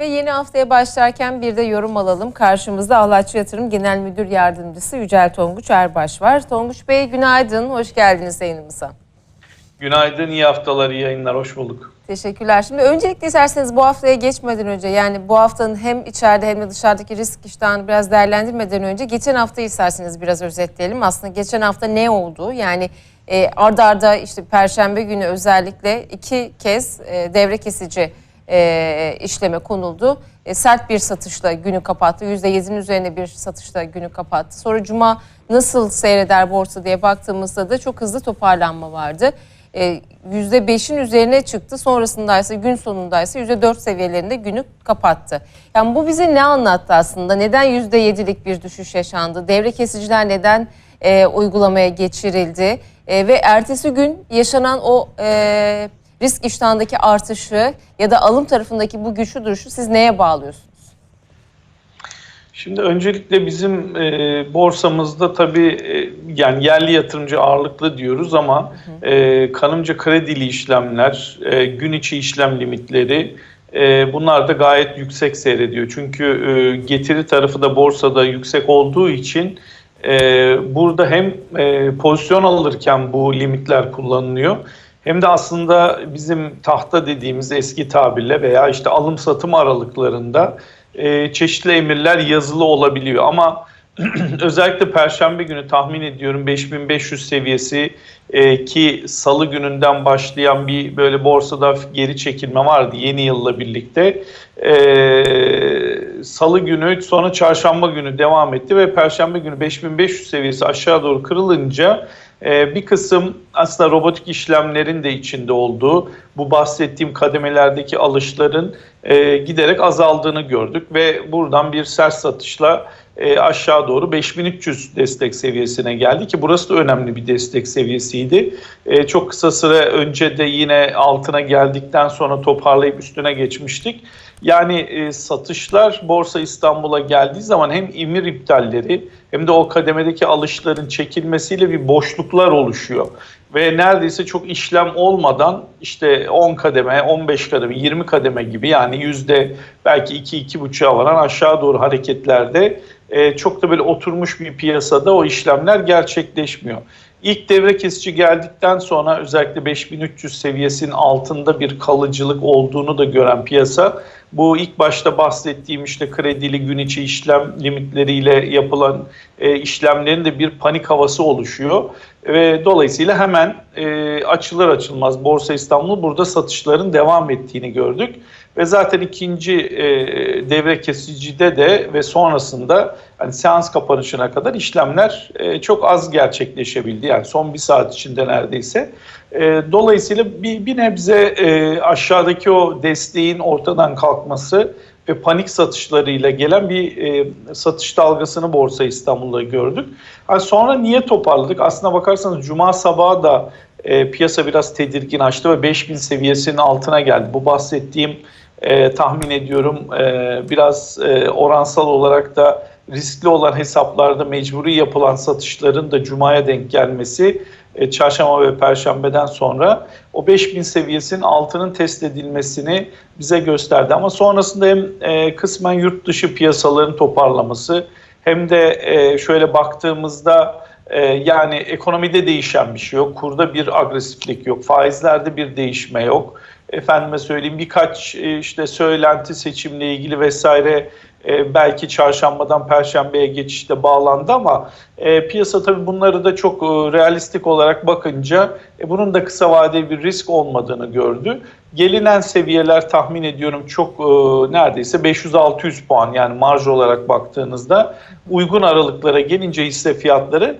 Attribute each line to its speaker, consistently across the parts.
Speaker 1: Ve yeni haftaya başlarken bir de yorum alalım. Karşımızda Ahlatçı Yatırım Genel Müdür Yardımcısı Yücel Tonguç Erbaş var. Tonguç Bey günaydın, hoş geldiniz yayınımıza.
Speaker 2: Günaydın, iyi haftalar, iyi yayınlar, hoş bulduk.
Speaker 1: Teşekkürler. Şimdi öncelikle isterseniz bu haftaya geçmeden önce yani bu haftanın hem içeride hem de dışarıdaki risk iştahını biraz değerlendirmeden önce geçen haftayı isterseniz biraz özetleyelim. Aslında geçen hafta ne oldu? Yani e, arda arda işte Perşembe günü özellikle iki kez e, devre kesici e, işleme konuldu. E, sert bir satışla günü kapattı. %7'nin üzerine bir satışla günü kapattı. Sonra Cuma nasıl seyreder borsa diye baktığımızda da çok hızlı toparlanma vardı. E, %5'in üzerine çıktı. Sonrasında ise gün sonunda ise %4 seviyelerinde günü kapattı. Yani bu bize ne anlattı aslında? Neden %7'lik bir düşüş yaşandı? Devre kesiciler neden e, uygulamaya geçirildi? E, ve ertesi gün yaşanan o e, risk iştahındaki artışı ya da alım tarafındaki bu güçlü duruşu siz neye bağlıyorsunuz?
Speaker 2: Şimdi öncelikle bizim e, borsamızda tabii e, yani yerli yatırımcı ağırlıklı diyoruz ama e, kanımca kredili işlemler, e, gün içi işlem limitleri e, bunlar da gayet yüksek seyrediyor. Çünkü e, getiri tarafı da borsada yüksek olduğu için e, burada hem e, pozisyon alırken bu limitler kullanılıyor hem de aslında bizim tahta dediğimiz eski tabirle veya işte alım satım aralıklarında e, çeşitli emirler yazılı olabiliyor ama özellikle Perşembe günü tahmin ediyorum 5500 seviyesi e, ki Salı gününden başlayan bir böyle borsada geri çekilme vardı yeni yılla birlikte. E, Salı günü sonra Çarşamba günü devam etti ve Perşembe günü 5500 seviyesi aşağı doğru kırılınca bir kısım aslında robotik işlemlerin de içinde olduğu bu bahsettiğim kademelerdeki alışların e, giderek azaldığını gördük ve buradan bir sert satışla e, aşağı doğru 5300 destek seviyesine geldi ki burası da önemli bir destek seviyesiydi. E, çok kısa süre önce de yine altına geldikten sonra toparlayıp üstüne geçmiştik. Yani e, satışlar Borsa İstanbul'a geldiği zaman hem imir iptalleri hem de o kademedeki alışların çekilmesiyle bir boşluklar oluşuyor. Ve neredeyse çok işlem olmadan işte 10 kademe, 15 kademe, 20 kademe gibi yani yüzde belki 2-2,5'a varan aşağı doğru hareketlerde e, çok da böyle oturmuş bir piyasada o işlemler gerçekleşmiyor. İlk devre kesici geldikten sonra özellikle 5300 seviyesinin altında bir kalıcılık olduğunu da gören piyasa bu ilk başta bahsettiğim işte kredili gün içi işlem limitleriyle yapılan e, işlemlerin de bir panik havası oluşuyor ve dolayısıyla hemen e, açılır açılmaz Borsa İstanbul burada satışların devam ettiğini gördük ve zaten ikinci e, devre kesicide de ve sonrasında hani seans kapanışına kadar işlemler e, çok az gerçekleşebildi yani son bir saat içinde neredeyse. E, dolayısıyla bir, bir nebze e, aşağıdaki o desteğin ortadan kalkması ve panik satışlarıyla gelen bir e, satış dalgasını Borsa İstanbul'da gördük. Yani sonra niye toparladık? Aslına bakarsanız Cuma sabahı da e, piyasa biraz tedirgin açtı ve 5000 seviyesinin altına geldi. Bu bahsettiğim e, tahmin ediyorum e, biraz e, oransal olarak da riskli olan hesaplarda mecburi yapılan satışların da Cuma'ya denk gelmesi e, çarşamba ve perşembeden sonra o 5000 seviyesinin altının test edilmesini bize gösterdi. Ama sonrasında hem e, kısmen yurt dışı piyasaların toparlaması hem de e, şöyle baktığımızda yani ekonomide değişen bir şey yok. Kurda bir agresiflik yok. Faizlerde bir değişme yok. Efendime söyleyeyim birkaç e, işte söylenti seçimle ilgili vesaire e, belki çarşambadan perşembeye geçişte bağlandı ama e, piyasa tabii bunları da çok realistik olarak bakınca bunun da kısa vadeli bir risk olmadığını gördü. Gelinen seviyeler tahmin ediyorum çok neredeyse 500-600 puan yani marj olarak baktığınızda uygun aralıklara gelince hisse fiyatları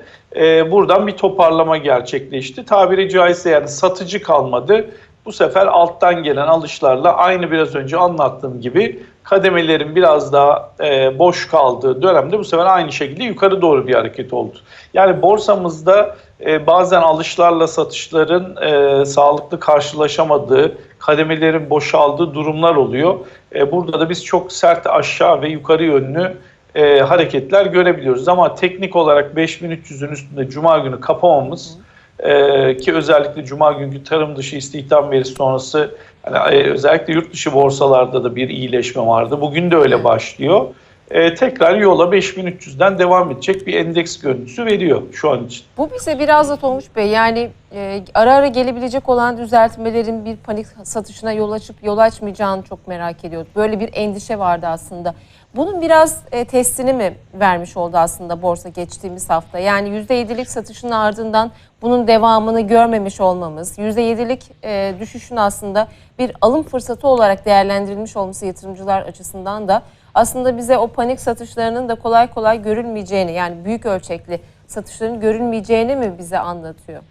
Speaker 2: buradan bir toparlama gerçekleşti. Tabiri caizse yani satıcı kalmadı. Bu sefer alttan gelen alışlarla aynı biraz önce anlattığım gibi kademelerin biraz daha e, boş kaldığı dönemde bu sefer aynı şekilde yukarı doğru bir hareket oldu. Yani borsamızda e, bazen alışlarla satışların e, sağlıklı karşılaşamadığı, kademelerin boşaldığı durumlar oluyor. E, burada da biz çok sert aşağı ve yukarı yönlü e, hareketler görebiliyoruz. Ama teknik olarak 5300'ün üstünde Cuma günü kapamamız... Hı ee, ki özellikle Cuma günkü tarım dışı istihdam verisi sonrası Yani, e, özellikle yurt dışı borsalarda da bir iyileşme vardı. Bugün de öyle başlıyor. E, tekrar yola 5300'den devam edecek bir endeks görüntüsü veriyor şu an için.
Speaker 1: Bu bize biraz da Tonguç Bey yani e, ara ara gelebilecek olan düzeltmelerin bir panik satışına yol açıp yol açmayacağını çok merak ediyorduk. Böyle bir endişe vardı aslında. Bunun biraz e, testini mi vermiş oldu aslında borsa geçtiğimiz hafta? Yani %7'lik satışın ardından bunun devamını görmemiş olmamız, %7'lik e, düşüşün aslında bir alım fırsatı olarak değerlendirilmiş olması yatırımcılar açısından da aslında bize o panik satışlarının da kolay kolay görülmeyeceğini yani büyük ölçekli satışların görülmeyeceğini mi bize anlatıyor?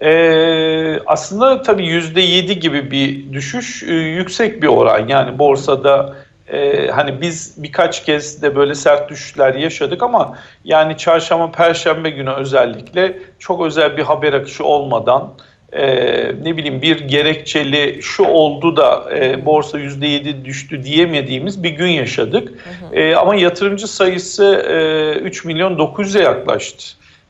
Speaker 2: Ee, aslında tabii %7 gibi bir düşüş e, yüksek bir oran. Yani borsada e, hani biz birkaç kez de böyle sert düşüşler yaşadık ama yani çarşamba, perşembe günü özellikle çok özel bir haber akışı olmadan e, ne bileyim bir gerekçeli şu oldu da e, borsa %7 düştü diyemediğimiz bir gün yaşadık. E, ama yatırımcı sayısı e, 3 milyon 900'e yaklaştı.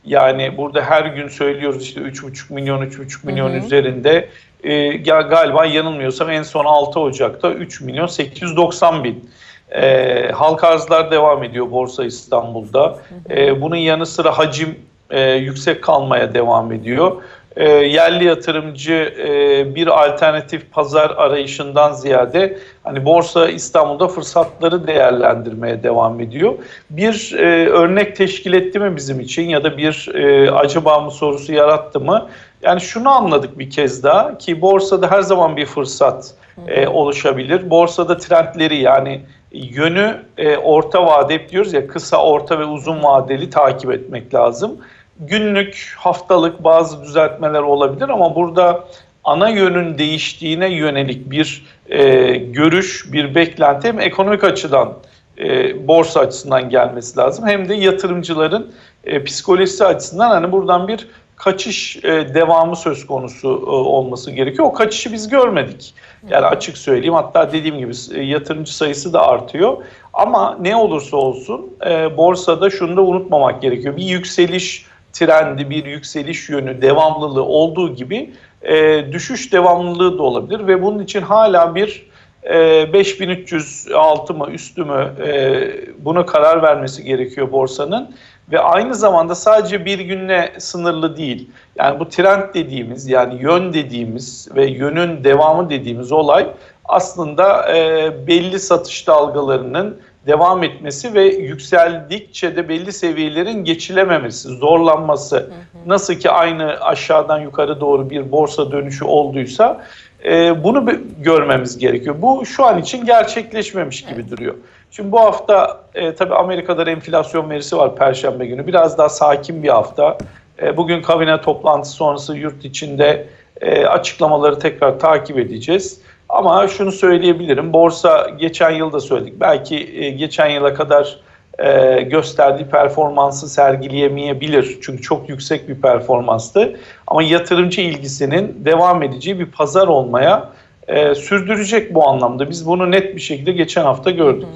Speaker 2: Yani burada her gün söylüyoruz işte 3,5 milyon 3,5 milyon
Speaker 1: Hı hı.
Speaker 2: üzerinde e, ga- galiba yanılmıyorsam en son 6 Ocak'ta 3 milyon 890 bin. E, halka arzlar devam ediyor Borsa İstanbul'da. E, bunun yanı sıra hacim e, yüksek kalmaya devam ediyor. E, yerli yatırımcı e, bir alternatif pazar arayışından ziyade hani Borsa İstanbul'da fırsatları değerlendirmeye devam ediyor. Bir e, örnek teşkil etti mi bizim için ya da bir e, acaba mı sorusu yarattı mı? Yani şunu anladık bir kez daha ki borsada her zaman bir fırsat e, oluşabilir. Borsada trendleri yani yönü e, orta vade diyoruz ya kısa, orta ve uzun vadeli takip etmek lazım. Günlük, haftalık bazı düzeltmeler olabilir ama burada ana yönün değiştiğine yönelik bir e, görüş, bir beklenti hem ekonomik açıdan e, borsa açısından gelmesi lazım hem de yatırımcıların e, psikolojisi açısından hani buradan bir kaçış e, devamı söz konusu e, olması gerekiyor. O kaçışı biz görmedik. Yani açık söyleyeyim hatta dediğim gibi e, yatırımcı sayısı da artıyor. Ama ne olursa olsun e, borsada şunu da unutmamak gerekiyor. Bir yükseliş trendi, bir yükseliş yönü, devamlılığı olduğu gibi e, düşüş devamlılığı da olabilir ve bunun için hala bir e, 5300 altı mı üstü mü e, buna karar vermesi gerekiyor borsanın ve aynı zamanda sadece bir günle sınırlı değil. Yani bu trend dediğimiz yani yön dediğimiz ve yönün devamı dediğimiz olay aslında e, belli satış dalgalarının devam etmesi ve yükseldikçe de belli seviyelerin geçilememesi, zorlanması. Nasıl ki aynı aşağıdan yukarı doğru bir borsa dönüşü olduysa e, bunu görmemiz gerekiyor. Bu şu an için gerçekleşmemiş gibi duruyor. Şimdi bu hafta e, tabii Amerika'da enflasyon verisi var Perşembe günü. Biraz daha sakin bir hafta. E, bugün kabine toplantısı sonrası yurt içinde e, açıklamaları tekrar takip edeceğiz. Ama şunu söyleyebilirim. Borsa geçen yıl da söyledik. Belki e, geçen yıla kadar e, gösterdiği performansı sergileyemeyebilir. Çünkü çok yüksek bir performanstı. Ama yatırımcı ilgisinin devam edeceği bir pazar olmaya e, sürdürecek bu anlamda. Biz bunu net bir şekilde geçen hafta gördük.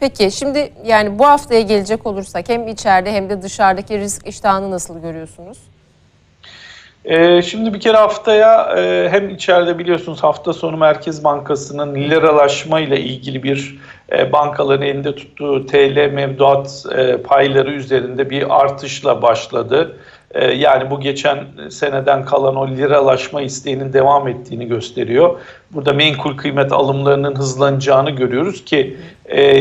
Speaker 1: Peki şimdi yani bu haftaya gelecek olursak hem içeride hem de dışarıdaki risk iştahını nasıl görüyorsunuz?
Speaker 2: Ee, şimdi bir kere haftaya e, hem içeride biliyorsunuz hafta sonu Merkez Bankası'nın liralaşma ile ilgili bir e, bankaların elinde tuttuğu TL mevduat e, payları üzerinde bir artışla başladı. E, yani bu geçen seneden kalan o liralaşma isteğinin devam ettiğini gösteriyor. Burada menkul kıymet alımlarının hızlanacağını görüyoruz ki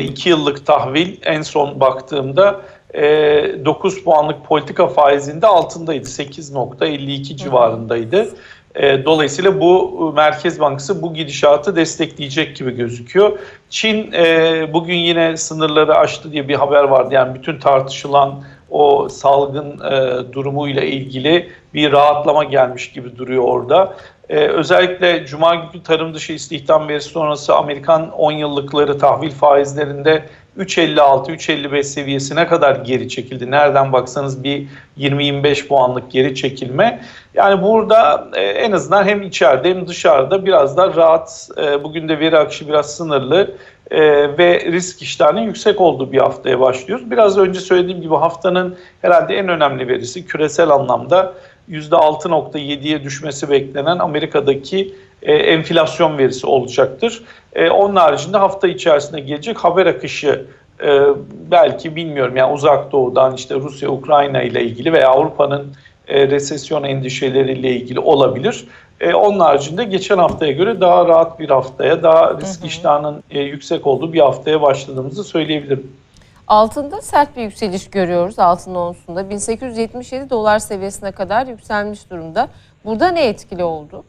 Speaker 2: 2 yıllık tahvil en son baktığımda e, 9 puanlık politika faizinde altındaydı. 8.52 civarındaydı. E, dolayısıyla bu Merkez Bankası bu gidişatı destekleyecek gibi gözüküyor. Çin e, bugün yine sınırları aştı diye bir haber vardı. Yani bütün tartışılan o salgın e, durumuyla ilgili bir rahatlama gelmiş gibi duruyor orada. Ee, özellikle Cuma günü tarım dışı istihdam verisi sonrası Amerikan 10 yıllıkları tahvil faizlerinde 3.56-3.55 seviyesine kadar geri çekildi. Nereden baksanız bir 20-25 puanlık geri çekilme. Yani burada e, en azından hem içeride hem dışarıda biraz da rahat, e, bugün de veri akışı biraz sınırlı e, ve risk iştahının yüksek olduğu bir haftaya başlıyoruz. Biraz önce söylediğim gibi haftanın herhalde en önemli verisi küresel anlamda %6.7'ye düşmesi beklenen Amerika'daki e, enflasyon verisi olacaktır. E, onun haricinde hafta içerisinde gelecek haber akışı e, belki bilmiyorum yani uzak doğudan işte Rusya, Ukrayna ile ilgili veya Avrupa'nın e, resesyon endişeleriyle ilgili olabilir. E, onun haricinde geçen haftaya göre daha rahat bir haftaya, daha risk iştahının e, yüksek olduğu bir haftaya başladığımızı söyleyebilirim.
Speaker 1: Altında sert bir yükseliş görüyoruz altın onsunda. 1877 dolar seviyesine kadar yükselmiş durumda. Burada ne etkili oldu?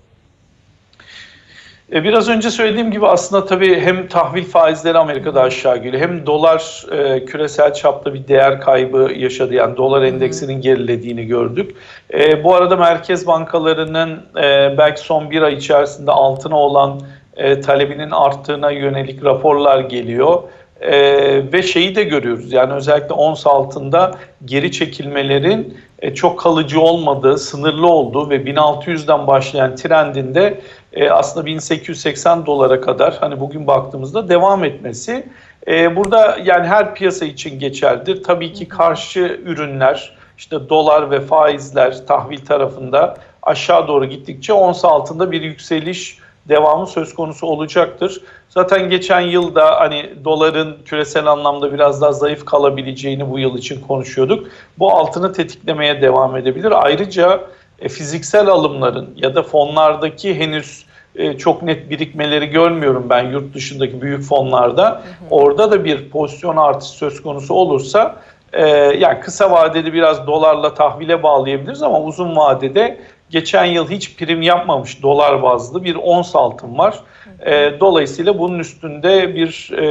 Speaker 2: E, Biraz önce söylediğim gibi aslında tabii hem tahvil faizleri Amerika'da aşağı geliyor hem dolar e, küresel çapta bir değer kaybı yaşadı. Yani dolar endeksinin gerilediğini gördük. E, bu arada merkez bankalarının e, belki son bir ay içerisinde altına olan e, talebinin arttığına yönelik raporlar geliyor. Ee, ve şeyi de görüyoruz yani özellikle ons altında geri çekilmelerin e, çok kalıcı olmadığı, sınırlı olduğu ve 1600'den başlayan trendinde e, aslında 1880 dolara kadar hani bugün baktığımızda devam etmesi. E, burada yani her piyasa için geçerlidir. Tabii ki karşı ürünler işte dolar ve faizler tahvil tarafında aşağı doğru gittikçe ons altında bir yükseliş devamı söz konusu olacaktır. Zaten geçen yılda hani doların küresel anlamda biraz daha zayıf kalabileceğini bu yıl için konuşuyorduk. Bu altını tetiklemeye devam edebilir. Ayrıca e, fiziksel alımların ya da fonlardaki henüz e, çok net birikmeleri görmüyorum ben yurt dışındaki büyük fonlarda. Orada da bir pozisyon artışı söz konusu olursa e, yani kısa vadeli biraz dolarla tahvile bağlayabiliriz ama uzun vadede geçen yıl hiç prim yapmamış dolar bazlı bir ons altın var. E, dolayısıyla bunun üstünde bir e,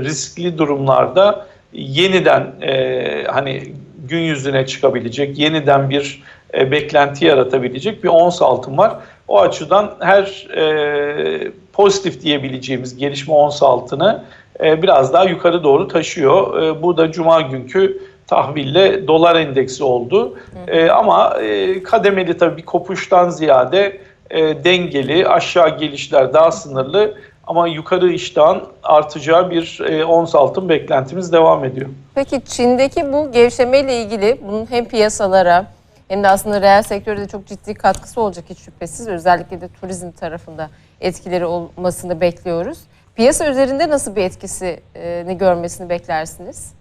Speaker 2: riskli durumlarda yeniden e, hani gün yüzüne çıkabilecek, yeniden bir e, beklenti yaratabilecek bir ons altın var. O açıdan her e, pozitif diyebileceğimiz gelişme ons altını e, biraz daha yukarı doğru taşıyor. E, bu da cuma günkü tahville dolar endeksi oldu. E, ama e, kademeli tabii bir kopuştan ziyade e, dengeli, aşağı gelişler daha sınırlı ama yukarı iştahın artacağı bir e, ons altın beklentimiz devam ediyor.
Speaker 1: Peki Çin'deki bu gevşemeyle ilgili bunun hem piyasalara hem de aslında reel sektörde de çok ciddi katkısı olacak hiç şüphesiz. Özellikle de turizm tarafında etkileri olmasını bekliyoruz. Piyasa üzerinde nasıl bir etkisini görmesini beklersiniz?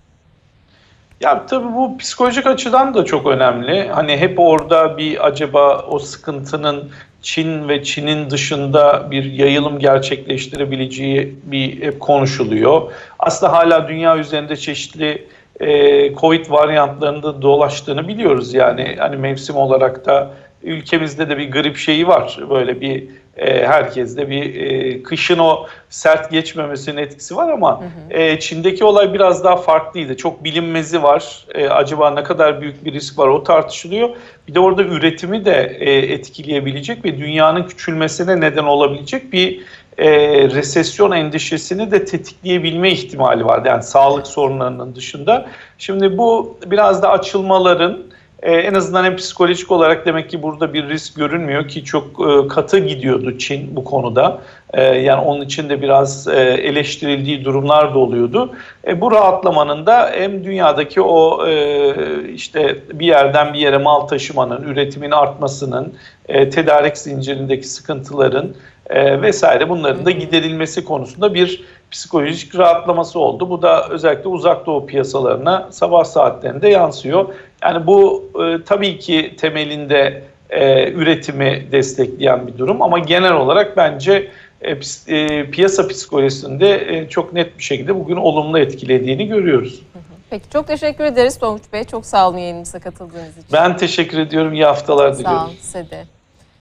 Speaker 2: Ya tabii bu psikolojik açıdan da çok önemli. Hani hep orada bir acaba o sıkıntının Çin ve Çin'in dışında bir yayılım gerçekleştirebileceği bir hep konuşuluyor. Aslında hala dünya üzerinde çeşitli e, Covid varyantlarında dolaştığını biliyoruz. Yani hani mevsim olarak da ülkemizde de bir grip şeyi var. Böyle bir e, herkeste bir e, kışın o sert geçmemesinin etkisi var ama hı hı. E, Çin'deki olay biraz daha farklıydı. Çok bilinmezi var. E, acaba ne kadar büyük bir risk var o tartışılıyor. Bir de orada üretimi de e, etkileyebilecek ve dünyanın küçülmesine neden olabilecek bir e, resesyon endişesini de tetikleyebilme ihtimali var. Yani sağlık sorunlarının dışında. Şimdi bu biraz da açılmaların ee, en azından hem psikolojik olarak demek ki burada bir risk görünmüyor ki çok e, katı gidiyordu Çin bu konuda. E, yani onun için de biraz e, eleştirildiği durumlar da oluyordu. E, bu rahatlamanın da hem dünyadaki o e, işte bir yerden bir yere mal taşımanın, üretimin artmasının, e, tedarik zincirindeki sıkıntıların e, vesaire bunların da giderilmesi konusunda bir psikolojik rahatlaması oldu. Bu da özellikle uzak doğu piyasalarına sabah saatlerinde yansıyor. Yani bu e, tabii ki temelinde e, üretimi destekleyen bir durum ama genel olarak bence e, e, piyasa psikolojisinde e, çok net bir şekilde bugün olumlu etkilediğini görüyoruz.
Speaker 1: Peki çok teşekkür ederiz Tonguç Bey. Çok sağ olun yayınımıza katıldığınız için.
Speaker 2: Ben teşekkür ediyorum. İyi haftalar diliyorum.
Speaker 1: Sağ olun size de.